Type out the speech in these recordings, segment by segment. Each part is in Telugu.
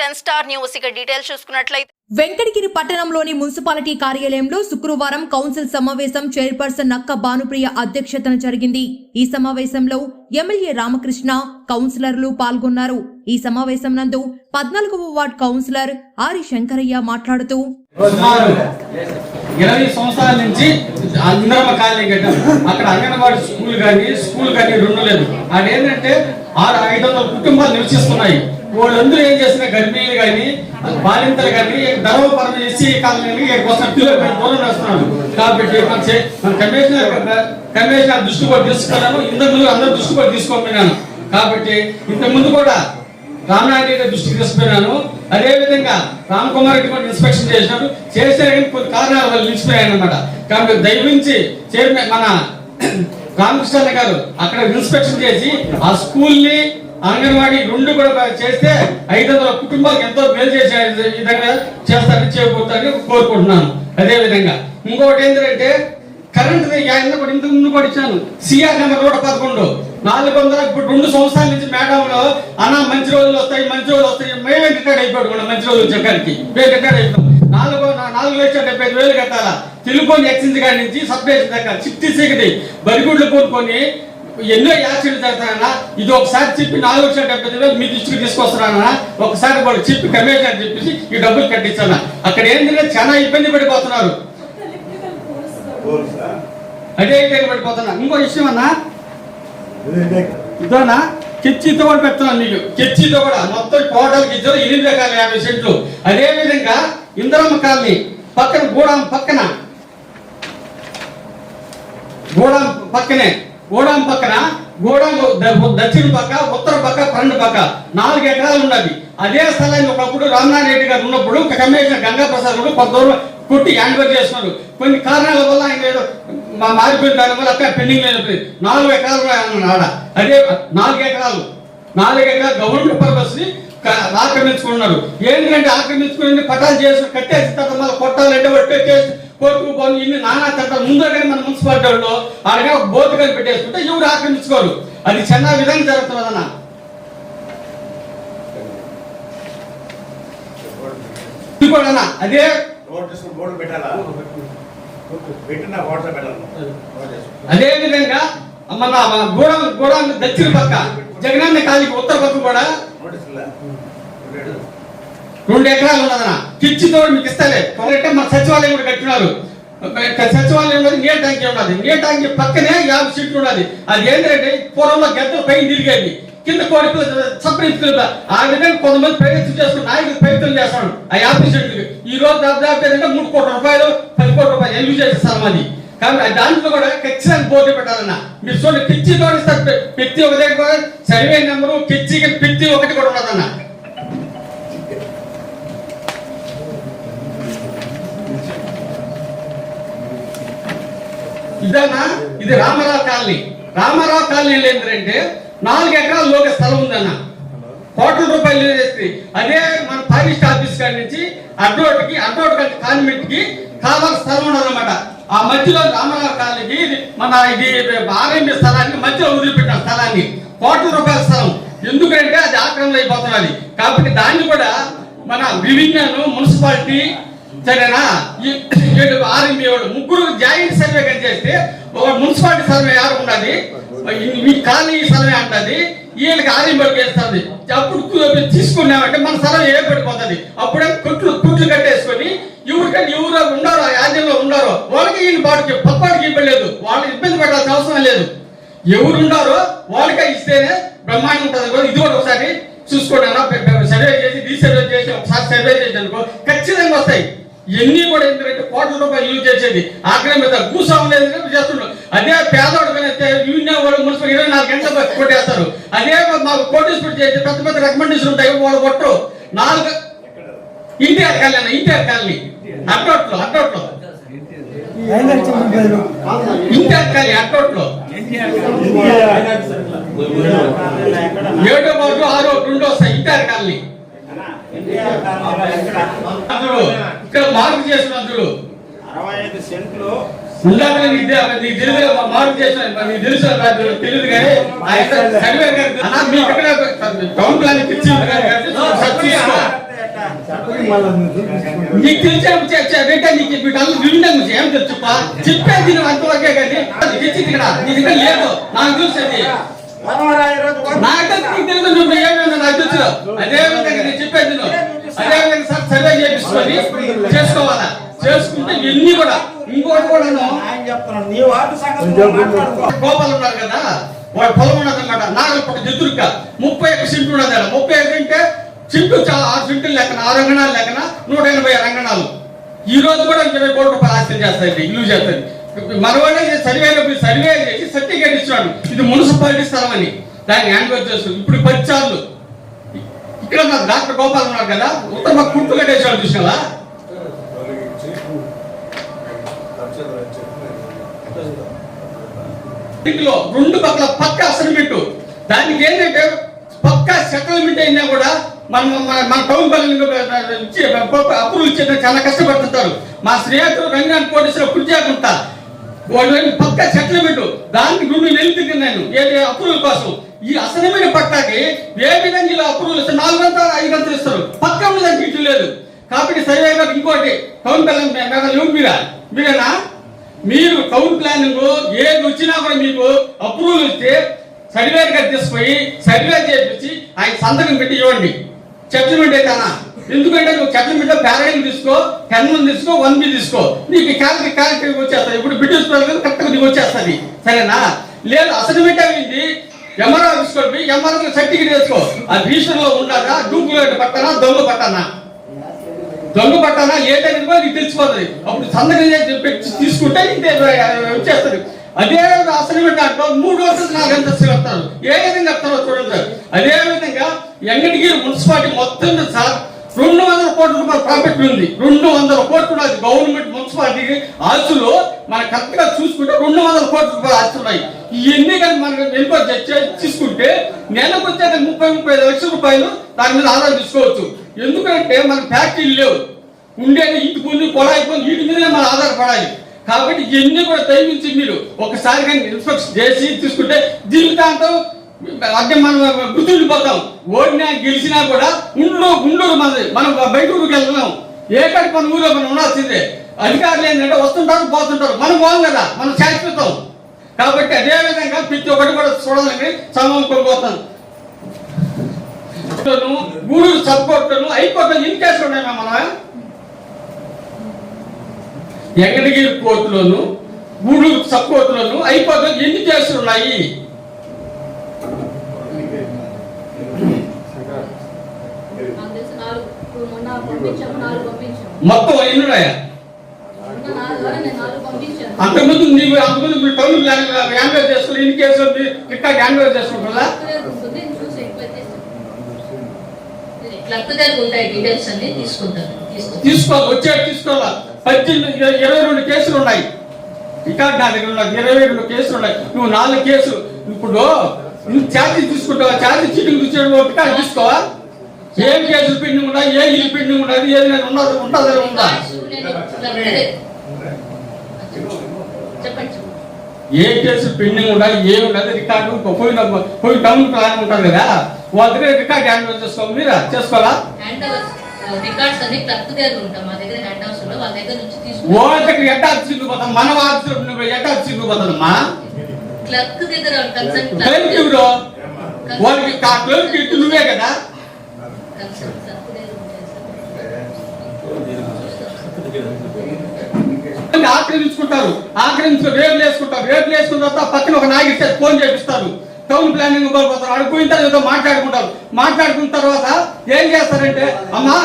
Ten star news. ఇక డీటెయిల్స్ చూసుకున్నట్లయితే వెంకటగిరి పట్టణంలోని మున్సిపాలిటీ కార్యాలయంలో శుక్రవారం కౌన్సిల్ సమావేశం చైర్పర్సన్ నక్క భానుప్రియ అధ్యక్షతన జరిగింది. ఈ సమావేశంలో ఎమ్మెల్యే రామకృష్ణ కౌన్సిలర్లు పాల్గొన్నారు. ఈ సమావేశం నందు పద్నాలుగవ వార్డ్ కౌన్సిలర్ ఆరి శంకరయ్య మాట్లాడుతూ ఇరవై సంవత్సరాల నుంచి ఇంద్రమ్మ కాలనీ కట్టాం. అక్కడ అంగన్వాడీ స్కూల్ కానీ స్కూల్ కానీ రెండు లేదు. అక్కడ ఏంటంటే ఆరు ఐదు వందల కుటుంబాలు నివసిస్తున్నాయి. వాళ్ళందరూ ఏం చేసిన గర్భిణీలు కానీ బాలింతలు కానీ ధర్మపరం ఎస్సీ కాలనీ కోసం దూరం వేస్తున్నాడు కాబట్టి మన కమిషనర్ కమిషనర్ దృష్టి కూడా తీసుకున్నాను. ఇంతకు ముందు అందరూ దృష్టి కూడా తీసుకోకపోయినాను కాబట్టి ఇంతకు ముందు కూడా రామనాయుడు గారి దృష్టికి తీసుకుపోయినాను. అదే విధంగా రామ్ కుమార్ రెడ్డి కూడా ఇన్స్పెక్షన్ చేసినాడు చేస్తే కొన్ని కారణాల వల్ల నిలిచిపోయాను అనమాట కాబట్టి దయవించి చైర్మన్ మన రామకృష్ణ గారు అక్కడ ఇన్స్పెక్షన్ చేసి ఆ స్కూల్ని అంగన్వాడీ రెండు కూడా చేస్తే ఐదు వందల కుటుంబాలకు ఎంతో మేలు చేసే విధంగా చేస్తారని చేయబోతారని కోరుకుంటున్నాను. అదే విధంగా ఇంకొకటి ఏంటంటే కరెంట్ ఆయన కూడా ఇంతకు ముందు కూడా ఇచ్చాను. సిఆర్ నెంబర్ నూట పదకొండు. నాలుగు వందల ఇప్పుడు రెండు సంవత్సరాల నుంచి మేడంలో అన్న మంచి రోజులు వస్తాయి మంచి రోజులు వస్తాయి. మేమే రిటైర్ అయిపోయాడు కూడా మంచి రోజులు వచ్చేకానికి మేము రిటైర్ అయిపోయాం. నాలుగు నాలుగు లక్షల డెబ్బై ఐదు వేలు కట్టాలా? తెలుగుని ఎక్స్చేంజ్ కాడి నుంచి సబ్స్టేషన్ దాకా చిట్టి చీకటి బరిగుడ్లు కొనుక్కొని ఎన్నో యాక్సిడెంట్ జరుగుతాయన్నా ఇది ఒకసారి చెప్పి నాలుగు లక్షల డెబ్బై వేలు మీ దృష్టికి తీసుకొస్తున్నానన్నా ఒకసారి వాళ్ళు చెప్పి కమిషనర్ చెప్పేసి ఈ డబ్బులు కట్టించాను అక్కడ ఏంటంటే చాలా ఇబ్బంది పడిపోతున్నారు. అదే ఇబ్బంది పడిపోతున్నా ఇంకో విషయం అన్నా ఇదోనా కెచ్చితో కూడా పెడుతున్నాను నీకు కెచ్చితో కూడా మొత్తం టోటల్ ఇద్దరు ఎనిమిది రకాల యాభై సెంట్లు. అదే విధంగా ఇందిరమ్మ కాలనీ పక్కన గూడాం పక్కన. గూడాం పక్కనే. గూడాం పక్కన గోడౌన్ దక్షిణ పక్క ఉత్తర పక్క పన్నెండు పక్క నాలుగు ఎకరాలు ఉన్నది అదే స్థలాన్ని ఒకప్పుడు రామనారాయణ రెడ్డి గారు ఉన్నప్పుడు కమిషనర్ గంగా ప్రసాద్ గారు కొంత దూరం కొట్టి హ్యాండ్ఓవర్ చేస్తున్నారు. కొన్ని కారణాల వల్ల ఆయన ఏదో మా మారిపోయిన దాని వల్ల అక్కడ పెండింగ్ అయిపోయింది నాలుగు ఎకరాలు ఆడ. అదే నాలుగు ఎకరాలు. నాలుగు ఎకరాలు గవర్నమెంట్ పర్పస్ని ఆక్రమించుకున్నారు. ఏంటంటే ఆక్రమించుకుని పటాలు చేసి కట్టేసిన తర్వాత మళ్ళీ కొట్టాలంటే ఒట్టే చేసి కోర్టుకు పోని ఇన్ని నానా చట్టాలు ముందే కానీ మన మున్సిపాలిటీ వాళ్ళు ఆడగా ఒక బోర్డు కానీ పెట్టేసుకుంటే ఎవరు ఆక్రమించుకోరు. అది చిన్న విధంగా కూడా అన్న, అదే అదే విధంగా మన గూడెం గూడెం దక్షిణ పక్క జగనన్న కాలికి ఉత్తర పక్క కూడా రెండు ఎకరాలు ఉన్నదన్న. కిచ్చితో మీకు ఇస్తలే. కాబట్టి మన సచివాలయం కూడా కట్టినారు. సచివాలయం ఉన్నది నీళ్ళ ట్యాంక్ ఉన్నది. నీళ్ళ ట్యాంకీ పక్కనే యాభై సీట్లు ఉన్నది. అది ఏంటంటే పూర్వంలో గద్దలు పైన తిరిగేది కింద కోడికి సపరించుకుని ఆ విధంగా కొంతమంది ప్రయత్నం చేస్తున్న నాయకులు ప్రయత్నం చేస్తాడు ఆ యాభై సీట్లు ఈ రోజు దాదాపు ఏంటంటే మూడు కోట్ల రూపాయలు పది కోట్ల రూపాయలు ఎల్లు చేసే స్థలం అది. కాబట్టి దాంట్లో కూడా ఖచ్చితంగా పోటీ పెట్టాలన్న. మీరు చూడండి పిచ్చి తోడిస్తారు పెత్తి ఒక దగ్గర కూడా సర్వే నెంబరు పిచ్చి పిత్తి ఒకటి కూడా ఉన్నదన్న. ఇదన్నా ఇది రామారావు కాలనీ. రామారావు కాలనీలో ఏంటంటే నాలుగు ఎకరాల లోక స్థలం ఉందన్న. కోట్ల రూపాయలు వేస్తే అదే మన ఫారెస్ట్ ఆఫీస్ కాడి నుంచి అడ్రోడ్కి అడ్రోడ్ కాన్వెంట్కి కావాల్సిన స్థలం ఉన్నదన్నమాట ఆ మధ్యలో రామారావు కాలనీకి మన ఇది ఆర్ఎంబి స్థలాన్ని మధ్యలో వదిలిపెట్టిన స్థలాన్ని. కోట్ల రూపాయల స్థలం. ఎందుకంటే అది ఆక్రమణ అయిపోతున్నది. కాబట్టి దాన్ని కూడా మన వివిజ్ఞాన్ మున్సిపాలిటీ సరేనా? ఈ ఏడు వాళ్ళు ముగ్గురు జాయింట్ సర్వే కానీ చేస్తే ఒక మున్సిపాలిటీ సర్వే ఆరు ఉన్నది మీ కాలనీ సర్వే అంటది. వీళ్ళకి ఆర్ఎంబి వేస్తుంది. అప్పుడు తీసుకున్నామంటే మన స్థలం ఏ పడిపోతుంది అప్పుడే కుట్లు కుట్లు కట్టేసుకొని ఎవరికంటే ఎవరు ఉన్నారో ఆ యాజ్యంలో ఉండారో వాళ్ళకి ఈయన పాటికి పక్వాడికి ఇవ్వలేదు. వాళ్ళకి ఇబ్బంది పడాల్సిన అవసరం లేదు. ఎవరు ఉండారో వాళ్ళకే ఇస్తేనే బ్రహ్మాండం ఉంటుంది కూడా ఇది కూడా ఒకసారి చూసుకోండి సర్వే చేసి రీసర్వే చేసి ఒకసారి సర్వే చేసి అనుకో ఖచ్చితంగా వస్తాయి. ఎన్ని కూడా ఎందుకంటే కోట్ల రూపాయలు యూజ్ చేసేది. ఆక్రమిత భూస్వాములు ఏదైనా చేస్తున్నాడు అదే పేదవాడు కనైతే యూనియన్ వాడు మున్సిపల్ ఇరవై నాలుగు గంటల కొట్టేస్తారు. అదే మాకు కోటేశ్వరి చేసి పెద్ద పెద్ద రికమెండేషన్ ఉంటాయి. వాళ్ళు కొట్టరు. నాలుగు ఇంటిఆర్ అరకాలి అన్న ఇంటి అరకాలి అట్టోట్లో ఇంటిఆర్ ఇంటి అరకాలి అట్టోట్లో ఏడో బాబు ఆరో రెండో వస్తాయి ఇంటిఆర్ కాలనీ. ఇక్కడ మార్పు చేసిన అందులో అరవై ఐదు సెంట్లు. ఇందాక నీకు తె- నీకు తెలియదు మా మార్పు చేసిన నీకు తెలుసు తెలియదు కానీ సర్వే మీకు ఎక్కడ టౌన్ ప్లాన్ ఇచ్చింది కానీ సర్చ్ చేసుకో. నీకు తెలిసే రేటే నీకు వీటల్లా విండం ఏం తెలుసుపా చెప్పేది నువ్వు అంతవరకే కానీ ఇక్కడ నీ దగ్గర లేదు. నాకు తెలుసు అది. నాకు తెలుసు, నీకు తెలుసు నువ్వు ఏమేమి నాకు తెలుసు అదే విధంగా సార్ సర్వే చేపించుకొని చేసుకోవాలా? చేసుకుంటే ఇవన్నీ కూడా. ఇంకోటి కూడా ఆయన చెప్తున్నాడు నీ సంగతి గోపాలు ఉన్నారు కదా? వాడు పొలం ఉన్నది అనమాట నాగలపక్క ఎదురుక ముప్పై ఒక్క సింటు ఉన్నది. ముప్పై ఐదు అంటే సింటు చాలా ఆరు సింటులు లెక్కన ఆరు రంగణాలు లెక్కన నూట ఎనభై రంగణాలు ఈ రోజు కూడా ఇరవై కోట్ల రూపాయలు ఆస్తి చేస్తాయి ఇల్లు చేస్తుంది మనవాడే సర్వేలో పోయి సర్వే చేసి సర్టిఫికేట్ ఇస్తున్నాడు. ఇది మున్సిపాలిటీ స్థలం అని. దాన్ని హ్యాండ్ ఇప్పుడు సార్లు ఇక్కడ నా డాక్టర్ గోపాల్ ఉన్నాడు కదా. ఉత్తర మాకు కుట్టు కట్టేసాడు చూసినా ఇంట్లో రెండు పక్కల పక్క అసైన్మెంట్ దానికి ఏంటంటే పక్క సెటిల్మెంట్ అయినా కూడా మనం మన మన టౌన్ పల్లెలు అప్రూవ్ ఇచ్చే చాలా కష్టపడుతుంటారు. మా స్నేహితులు రంగాన్ని కోటేశ్వర కుర్జాకుంటా వాళ్ళు పక్క సెటిల్మెంట్? దానికి రెండు నెలలు తిరిగి నేను. ఏది? అప్రూవల్ కోసం. ఈ అసలమైన పట్టాకి ఏ విధంగా ఇలా అప్రూవల్ ఇస్తారు? నాలుగు గంటలు ఐదు గంటలు ఇస్తారు? పక్క దానికి ఇటు లేదు. కాబట్టి సరిగా గారు ఇంకోటి టౌన్ పల్లెం ఎవరు మీరా మీరేనా? మీరు టౌన్ ప్లానింగ్ ఏది వచ్చినా కూడా మీకు అప్రూవల్ ఇస్తే సర్వే గారు తీసుకుపోయి సర్వే చేయించి ఆయన సంతకం పెట్టి ఇవ్వండి. సెటిల్మెంట్ అయితేనా ఎందుకంటే నువ్వు సెటిల్మెంట్లో ప్యారడైన్ తీసుకో టెన్ వన్ తీసుకో వన్ బి తీసుకో. నీకు క్యాలరీ క్యాలరీ వచ్చేస్తుంది ఇప్పుడు బ్రిటిష్ కరెక్ట్గా నీకు వచ్చేస్తుంది సరేనా? లేదు అసలు అయింది ఎంఆర్ఓ తీసుకోండి ఎంఆర్ఓ సర్టిఫికేట్ వేసుకో. ఆ రిజిస్టర్లో డూప్లికేట్ పట్టానా దొంగ పట్టానా? దొంగ పట్టానా? ఏదైనా కూడా నీకు తెలిసిపోతుంది. అప్పుడు సంతకం చేసి పెట్టి తీసుకుంటే ఇంతే వచ్చేస్తుంది. అదే అసైన్మెంట్ దాంట్లో మూడు రోజులు నాకు ఎంత వస్తారు ఏ విధంగా వస్తారో చూడండి సార్. అదే విధంగా ఎంగటిగిరి మున్సిపాలిటీ మొత్తం సార్ రెండు వందల కోట్ల రూపాయల ప్రాఫిట్ ఉంది. రెండు వందల కోట్లు అది గవర్నమెంట్ మున్సిపాలిటీ ఆస్తులు మన కరెక్ట్గా చూసుకుంటే రెండు వందల కోట్ల రూపాయలు ఆస్తులు ఉన్నాయి. ఇవన్నీ కానీ మనం వెనుక తీసుకుంటే నెలకు వచ్చే ముప్పై ముప్పై ఐదు లక్షల రూపాయలు దాని మీద ఆదాయం తీసుకోవచ్చు. ఎందుకంటే మన ఫ్యాక్టరీలు లేవు. ఉండేది ఇంటి పొంది కొడాయి పొంది వీటి మీదనే మనం ఆధారపడాలి కాబట్టి ఇవన్నీ కూడా దయవించి మీరు ఒకసారి కానీ ఇన్స్పెక్షన్ చేసి తీసుకుంటే జీవితాంతం అంటే మనం గుర్తుండిపోతాం ఓడినా గెలిచినా కూడా ఉండు గుండూరు మనది మనం బయట ఊరికి వెళ్తున్నాం. ఏ కాడికి మన ఊరిలో మనం ఉండాల్సిందే. అధికారులు ఏంటంటే వస్తుంటారు పోతుంటారు. మనం పోం కదా మనం శాశ్వతం. కాబట్టి అదే విధంగా ప్రతి ఒక్కటి కూడా చూడాలని సమయం కోల్పోతాను గూడూరు సబ్కోర్టును హైకోర్టును ఎన్ని కేసులు ఉన్నాయి మన. ఎంగడగిరి కోర్టులోను గూడూరు సబ్ కోర్టులోను హైకోర్టులో ఎన్ని కేసులు ఉన్నాయి నాకు తెలిసి నాలుగు ఇప్పుడు మొన్న పంపించాము నాలుగు పంపించాము మొత్తం ఎన్ని ఉన్నాయా మొన్న నాలుగు వరకు నేను నాలుగు పంపించాను అంతకుముందు నీవు అంతకుముందు మీరు టౌన్ ప్లాన్ హ్యాండ్ చేసుకుని ఎన్ని కేసులు ఉంది రికార్డ్ హ్యాండ్ చేసుకుంటారా ఉంటుంది నేను చూసి ఎంక్వైరీ చేస్తాను. క్లబ్ దగ్గర ఉంటాయి డీటెయిల్స్ అన్ని తీసుకుంటాను తీసుకుంటాను. తీసుకోవాలి వచ్చే తీసుకోవాలా? పద్దెనిమిది ఇరవై- రెండు కేసులు ఉన్నాయి. రికార్డ్ నా దగ్గర ఉన్నాయి ఇరవై రెండు కేసులు ఉన్నాయి. నువ్వు నాలుగు కేసులు ఇప్పుడు నువ్వు ఛార్జీ తీసుకుంటావా? ఛార్జీ రికార్డ్ తీసుకోవా? ఏం కేసులు పెండింగ్ ఉన్నాయి ఏ ఇల్లు పెండింగ్ ఉన్నది ఏది ఉన్నది ఉంటుందా ఉందా? ఏ కేసులు పెండింగ్ ఉండాలి ఏమి ఉండదు రికార్డు పోయిన పోయి టౌన్ ప్లాన్ ఉంటుంది కదా? వాళ్ళ దగ్గర రికార్డ్ హ్యాండ్ ఓవర్ చేసుకోవాలి? మీరా చేసుకోవాలా రికార్డ్స్ అన్ని దగ్గర ఉంటాయి మా దగ్గర హ్యాండ్ ఓవర్స్లో వాళ్ళ దగ్గర నుంచి వాళ్ళ తీసుకుంటాం దగ్గర ఎట్టా సిగ్గుపోతాం మన వాళ్ళ ఎట్టా సిగ్గుపోతానమ్మా క్లబ్ దగ్గర వాళ్ళకి ఇట్టు నువ్వే కదా కన్సర్న్ క్లబ్ దగ్గర ఉంటాయి సార్ ఆక్రమించుకుంటారు. ఆక్రమించుకుని రేపు వేసుకుంటారు. రేపు వేసుకున్న తర్వాత పక్కన ఒక నాయకుడు ఫోన్ చేపిస్తారు. టౌన్ ప్లానింగ్ కోల్పోతారు అడుగుయిన తర్వాత ఏదో మాట్లాడుకుంటారు. మాట్లాడుకున్న తర్వాత ఏం చేస్తారంటే అమ్మా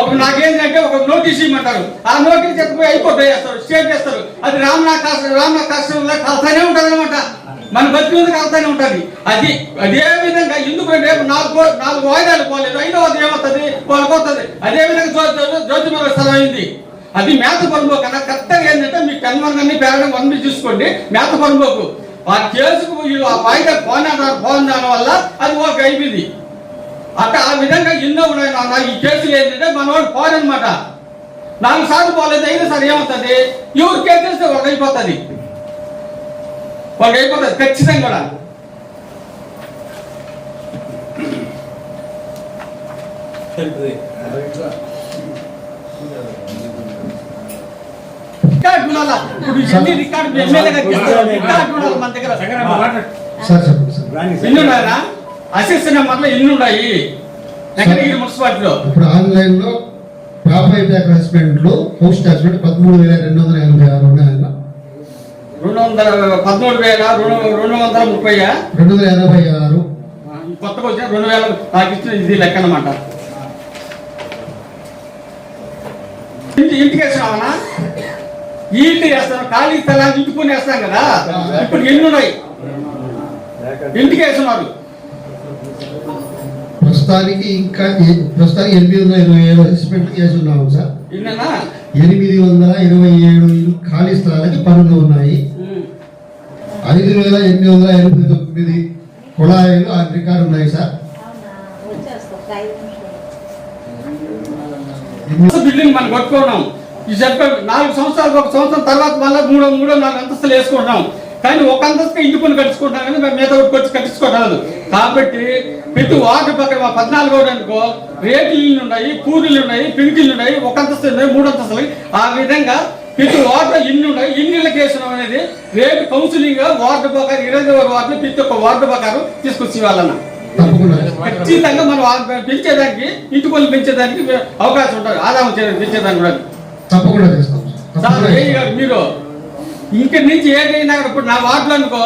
ఒక నాకేంటంటే ఒక నోటీస్ ఇవ్వమంటారు. ఆ నోటీస్ చెప్పిపోయి అయిపోతే చేస్తారు. స్టేట్ చేస్తారు. అది రామనా కాస్త రామనా కష్టంలో కలుతానే ఉంటుంది అనమాట మన బతి మీదకి వెళ్తానే ఉంటుంది అది అదే విధంగా ఎందుకంటే రేపు నాలుగు నాలుగు వాయిదాలు పోలేదు. ఐదవది ఏమవుతుంది వాళ్ళకి వస్తుంది అదే విధంగా జ్యోతి స్థలం అయింది అది మేత పొలంబోకు కన్నా కరెక్ట్గా ఏంటంటే మీ కన్వన్ పేరడం వన్ చూసుకోండి. మేత పొలంబోకు ఆ కేసుకు వీళ్ళు ఆ వాయిదా పోనా పోన దాని వల్ల అది ఒక అయిపోయింది. అట్ట ఆ విధంగా ఎన్నో ఉన్నాయి నాన్న. ఈ కేసులు ఏంటంటే మనవాడు పోరనమాట. నాలుగు సార్లు పోలేదు అయినా సరే ఏమవుతుంది ఎవరు తెలిస్తే వాళ్ళకి అయిపోతుంది. వాళ్ళకి అయిపోతుంది ఖచ్చితంగా కూడా అసిస్టెంట్ ఉన్నాయి వెంకటగిరి మున్సిపాలిటీలో. ఇప్పుడు ఆన్లైన్లో ప్రాపర్టీ ట్యాక్స్ హస్బెండ్లు హౌస్ ట్యాక్స్ పదమూడు వేల రెండు వందల ఎనభై ఆరు ఉన్నాయన్న. రెండు వందల పదమూడు వేల రెండు రెండు వందల ముప్పై రెండు వందల ఎనభై ఆరు. కొత్తగా వచ్చిన రెండు వేల నాకు ఇచ్చిన ఇది లెక్క అనమాట ఇంటి ఇంటికి వేసినావనా? ఈ ఇంటికి వేస్తాను ఖాళీ స్థలాన్ని ఇంటికొని వేస్తాం కదా. ఇప్పుడు ఎన్ని ఉన్నాయి ఇంటికి వేస్తున్నారు. ప్రస్తుతానికి ఇంకా ప్రస్తుతానికి ఎనిమిది ఇరవై ఏడు హస్బెండ్ చేసి ఉన్నాము సార్. ఇన్ననా? ఎనిమిది వందల ఇరవై ఏడు ఖాళీ స్థలాలకి పనులు ఉన్నాయి. ఐదు వేల ఎనిమిది వందల ఎనభై తొమ్మిది కుళాయిలు ఆ రికార్డు ఉన్నాయి సార్. బిల్డింగ్ మనం కొట్టుకున్నాం. ఈ చెప్పే నాలుగు సంవత్సరాలు ఒక సంవత్సరం తర్వాత మళ్ళీ మూడో మూడో నాలుగు అంతస్తులు వేసుకుంటాం కానీ ఒక అంతస్తు ఇంటి పని కట్టించుకుంటాం కానీ మేము మిగతా ఒకటి వచ్చి కట్టించుకోవడం కాబట్టి ప్రతి వార్డు పక్కన పద్నాలుగు అనుకో రేటు ఇల్లు ఉన్నాయి పూరీలు ఉన్నాయి పెంకిళ్ళు ఉన్నాయి ఒక అంతస్తు ఉన్నాయి మూడు అంతస్తులు ఆ విధంగా ప్రతి వార్డు ఇన్ని ఉన్నాయి. ఇన్ని కేసులు అనేది రేపు కౌన్సిలింగ్ వార్డు ప్రకారం ఇరవై వార్డు ప్రతి ఒక్క వార్డు ప్రకారం తీసుకొచ్చి వాళ్ళన్న ఖచ్చితంగా మనం పెంచేదానికి ఇంటి పనులు పెంచేదానికి అవకాశం ఉంటుంది. ఆదాయం పెంచేదానికి కూడా. తప్పకుండా మీరు ఇక్కడి నుంచి ఏదైనా ఇప్పుడు నా వార్డులు అనుకో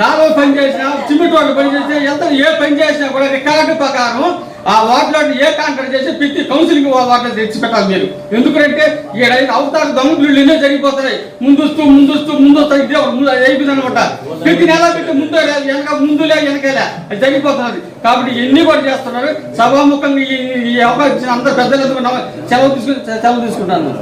కాలువ పని చేసినా సిమెంట్ రోడ్డు పని చేసినా ఎంత ఏ పని చేసినా కూడా రికార్డు ప్రకారం ఆ వార్డులో ఏ కాంట్రాక్ట్ చేసి ప్రతి కౌన్సిలింగ్ వార్డులో తెచ్చి పెట్టాలి మీరు. ఎందుకంటే ఈడ అవతార దమ్ములు ఎన్నో జరిగిపోతున్నాయి. ముందుస్తూ ముందుస్తూ ముందు ఇదే ముందు అయిపోయింది అనమాట ప్రతి నెల పెట్టి ముందు లేదు వెనక ముందు లేదు వెనకలే. అది జరిగిపోతున్నది. కాబట్టి ఎన్ని కూడా చేస్తున్నారు. సభాముఖంగా ఈ ఈ అవకాశం అందరూ పెద్దలు ఎందుకు సెలవు తీసుకు సెలవు తీసుకుంటాను.